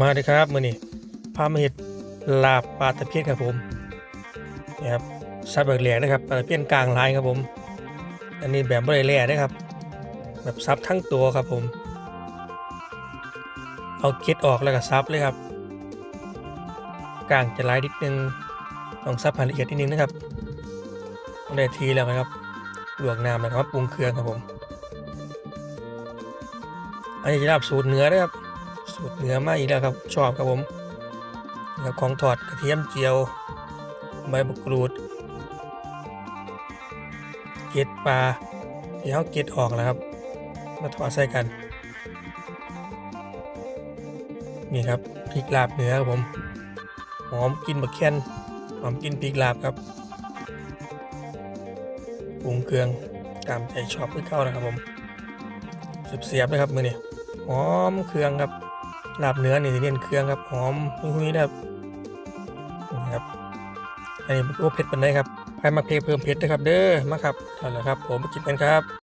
มาเลยครับมือนี้พามาเฮ็ดลาบปลาตะเพียนครับผมนี่ครับซับแบบแหลกนะครับปลาตะเพียนกลางลายครับผม อันนี้แบบบ่ได้แหลกนะครับ แบบซับทั้งตัวครับผม เอาเกล็ดออกแล้วก็ซับเลยครับ กลางจะลายนิดนึงต้องซับให้ละเอียดนิดนึงนะครับได้ทีแล้วนะครับลวกน้ำนะครับปรุงเครื่องครับผมอันนี้จะลาบสูตรเนื้อนะครับ สูตรเนื้อมาอีกแล้วครับ ชอบครับผมนะครับของทอดกระเทียมเจียว ใบมะกรูด เกล็ดปลาที่เขาเกล็ดออกแล้วครับ มาทอดใส่กัน นี่ครับพริกลาบเหนือครับผมหอมกินบะแคนหอมกินพริกลาบครับปรุงเครื่องตามใจชอบเพื่อเข้านะครับผมเสียบๆนะครับมือเนี่ หอมเครื่องครับลาบเนื้อนี่สิเน้นเครื่องครับหอมหุ้ยครับนี่ครับอันนี้พวกเผ็ดปานไดครับใครมาเพลเพิ่มเผ็ดนะครับ เด้อมาครับเอาละครับ ผมไปกินกันครับ